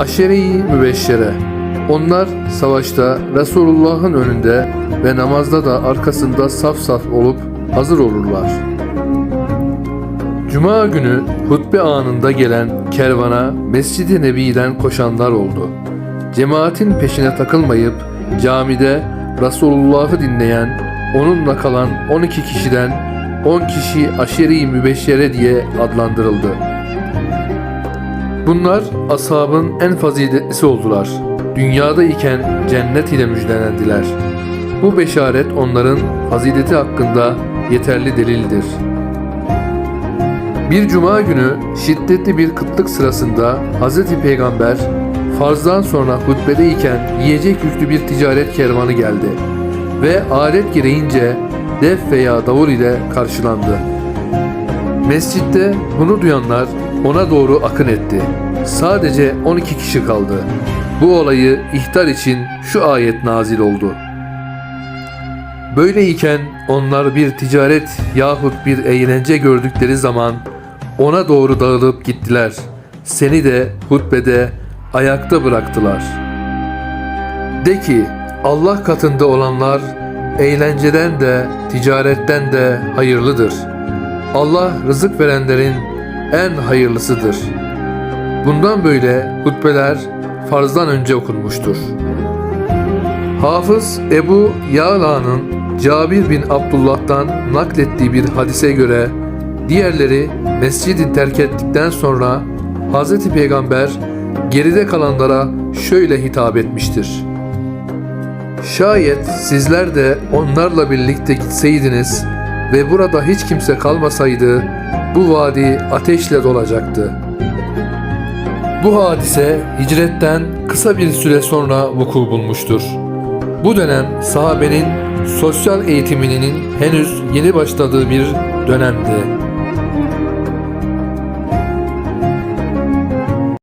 Aşere-i Mübeşşere Onlar savaşta Resulullah'ın önünde ve namazda da arkasında saf saf olup hazır olurlar. Cuma günü hutbe anında gelen kervana Mescid-i Nebi'den koşanlar oldu. Cemaatin peşine takılmayıp camide Resulullah'ı dinleyen, onunla kalan 12 kişiden 10 kişi aşeri-i mübeşşere diye adlandırıldı. Bunlar ashabın en faziletlisi oldular. Dünyada iken cennet ile müjdelendiler. Bu beşaret onların fazileti hakkında yeterli delildir. Bir cuma günü şiddetli bir kıtlık sırasında Hz. Peygamber farzdan sonra hutbedeyken yiyecek yüklü bir ticaret kervanı geldi ve adet gereğince def veya davul ile karşılandı. Mescitte bunu duyanlar ona doğru akın etti. Sadece 12 kişi kaldı. Bu olayı ihtar için şu ayet nazil oldu. Böyleyken onlar bir ticaret yahut bir eğlence gördükleri zaman ona doğru dağılıp gittiler. Seni de hutbede ayakta bıraktılar. De ki Allah katında olanlar eğlenceden de ticaretten de hayırlıdır. Allah rızık verenlerin en hayırlısıdır. Bundan böyle hutbeler farzdan önce okunmuştur. Hafız Ebu Ya'la'nın Cabir bin Abdullah'tan naklettiği bir hadise göre diğerleri mescidi terk ettikten sonra Hz. Peygamber geride kalanlara şöyle hitap etmiştir. Şayet sizler de onlarla birlikte gitseydiniz ve burada hiç kimse kalmasaydı bu vadi ateşle dolacaktı. Bu hadise hicretten kısa bir süre sonra vuku bulmuştur. Bu dönem sahabenin sosyal eğitiminin henüz yeni başladığı bir dönemdi.